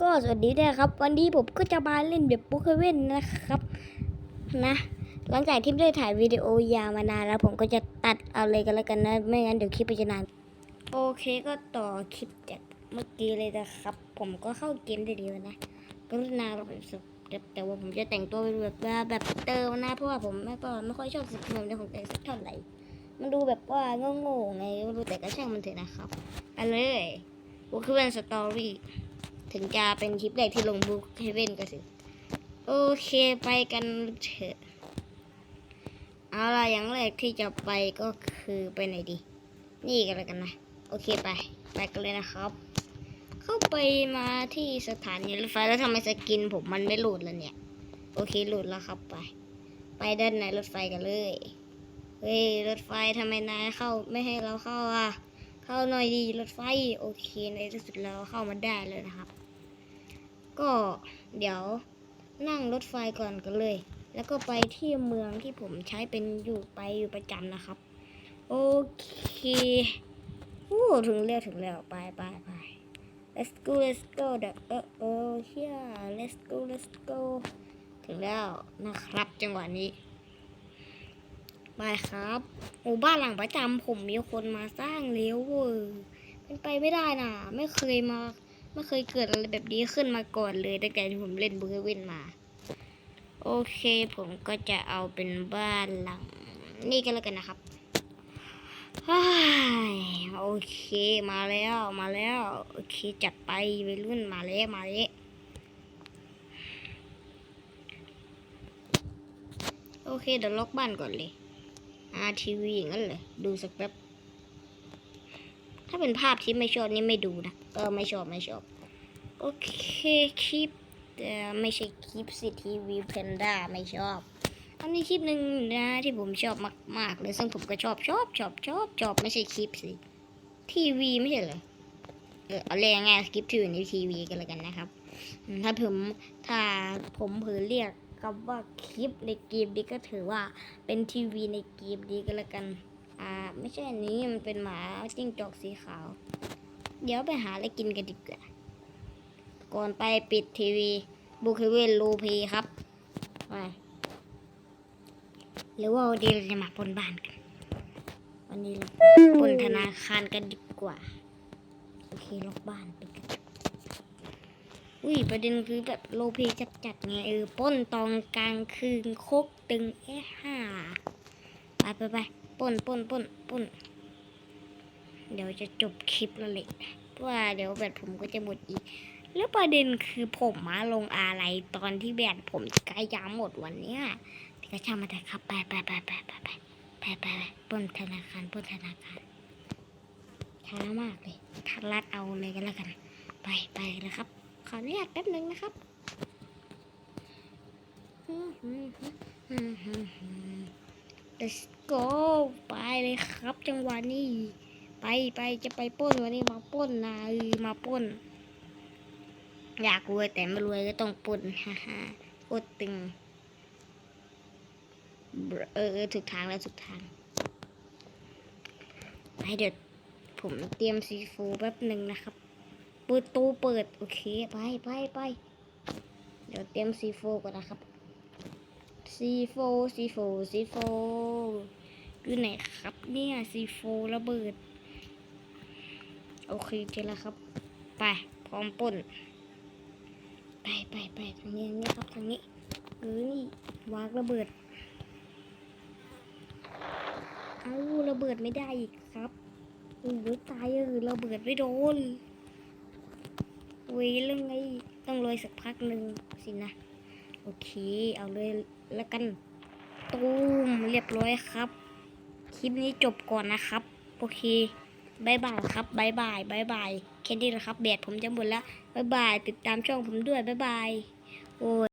ก็สวัสดีด้วยครับ วันนี้ผมก็จะมาเล่นแบบโปเกเว่นนะครับ นะ หลังจากที่ได้ถ่ายวิดีโอยาวมานานแล้ว ผมก็จะตัดเอาเลยกันแล้วกันนะ ไม่งั้นเดี๋ยวคลิปมันจะนาน โอเคก็ต่อคลิปจากเมื่อกี้เลยนะครับ ผมก็เข้าเกมได้ดีแล้วนะกรุณาเราแบบสุดแต่ว่าผมจะแต่งตัวเป็นแบบแบบเติมนะเพราะว่าผมไม่ก็ไม่ค่อยชอบสกินแบบนี้ของแต่งสักเท่าไหร่มันดูแบบว่าโง่ๆไงไม่รู้แต่ก็ช่างมันเถอะนะครับไปเลยโอเคเป็นสตอรี่ ถึงจะเป็นคลิปแรกที่ลงบุ๊กเฮเว่นก็สิโอเคไปกันเถอะเอาล่ะอย่างแรกที่จะไปก็คือไปไหนดี นี่กันเลยกันนะ โอเคไป ไปกันเลยนะครับ เข้าไปมาที่สถานีรถไฟแล้วทำไมสกินผมมันไม่หลุดแล้วเนี่ย โอเคหลุดแล้วครับไป ไปด้านในรถไฟกันเลย เฮ้ยรถไฟทำไมนายเข้าไม่ให้เราเข้าอะ เข้าหน่อยดีรถไฟโอเคในที่สุดเราเข้ามาได้เลยนะครับ ก็เดี๋ยวนั่งรถไฟก่อนกันเลย แล้วก็ไปที่เมืองที่ผมใช้เป็นอยู่ไปอยู่ประจำนะครับ โอเคโอ้ถึงแล้วถึงแล้วไปไปไป let's go let's go เดี๋ยวเออเออเฮีย let's go let's go ถึงแล้วนะครับจังหวะนี้ ไปครับหมู่บ้านหลังประจำผมมีคนมาสร้างเลี้ยวเว้ยเป็นไปไม่ได้นะไม่เคยมา ไม่เคยเกิดอะไรแบบนี้ขึ้นมาก่อนเลยตั้งแต่ที่ผมเล่นเบอร์เวินมา โอเค ผมก็จะเอาเป็นบ้านหลัง นี่กันแล้วกันนะครับโอเคมาแล้วมาแล้วโอเคจัดไปวัยรุ่นมาแล้วมาแล้วโอเคเดี๋ยวล็อกบ้านก่อนเลย อาทีวีอย่างนั้นเลยดูสักแป๊บ ถ้าเป็นภาพที่ไม่ชอบนี่ไม่ดูนะเออไม่ชอบไม่ชอบ โอเคคลิปแต่ไม่ใช่คลิปสิทีวีเพนด้าไม่ชอบ อันนี้คลิปหนึ่งนะที่ผมชอบมากๆเลยซึ่งผมก็ชอบชอบชอบชอบชอบไม่ใช่คลิปสิทีวีไม่ใช่เหรอเออเอาเรียกง่ายคลิปที่อยู่ในทีวีกันเลยกันนะครับ ถ้าผมถ้าผมเผลอเรียก คำว่าคลิปในเกมนี้ก็ถือว่าเป็นทีวีในเกมนี้ก็แล้วกัน อ่า ไม่ใช่อันนี้มันเป็นหมาจิ้งจอกสีขาว เดี๋ยวไปหาอะไรกินกันดีกว่า ก่อนไปปิดทีวีบุคเวนลูพีครับไปหรือว่าวันนี้เราจะมาปนบ้านกัน วันนี้เราปนธนาคารกันดีกว่า โอเคล็อกบ้านปิดกัน อุ้ยประเด็นคือแบบโลพีจัดไงเออป้นตอนกลางคืนโคกตึงเอะห้าไปไปไปป้นป้นป้นป้นเดี๋ยวจะจบคลิปแล้วเลยเพราะว่าเดี๋ยวแบตผมก็จะหมดอีก แล้วประเด็นคือผมมาลงอะไรตอนที่แบตผมใกล้ยามหมดวันเนี้ยที่ก็ช่างมาแต่ครับไปไปไปไปไปไปไปไปป้นธนาคารป้นธนาคารช้ามากเลยทัดรัดเอาเลยกันแล้วกัน ไปไปเลยครับ ขออนุญาตแป๊บหนึ่งนะครับ Let's go ไปเลยครับ จังหวะนี้ ไปไปจะไปป้นวันนี้มาป้นนะมาป้น อยากรวยแต่ไม่รวยก็ต้องป้นฮ่าฮ่าโคตรตึง เออถูกทางแล้วถูกทางไปเดี๋ยวผมเตรียมซีฟูแป๊บหนึ่งนะครับ ปิดตู้เปิด โอเค ไปไปไปเดี๋ยวเตรียมซีฟูก่อนนะครับซีโฟซีโฟซีโฟอยู่ไหนครับเนี่ยซีโฟระเบิด โอเคเจอแล้วครับ ไป พร้อมปล้นไปไปไปทางนี้นี้ครับทางนี้เออนี่วางระเบิด เอาระเบิดไม่ได้อีกครับโอ้ยตายเออระเบิดไม่โดน เว้ยเรื่องไงต้องรอยสักพักหนึ่งสินะ โอเค เอาเลยแล้วกัน ตูมเรียบร้อยครับ คลิปนี้จบก่อนนะครับ โอเคบายบายครับบายบายบายบายแค่นี้แหละครับแบตผมจะหมดแล้วบายบาย ติดตามช่องผมด้วยบายบาย โอ้ย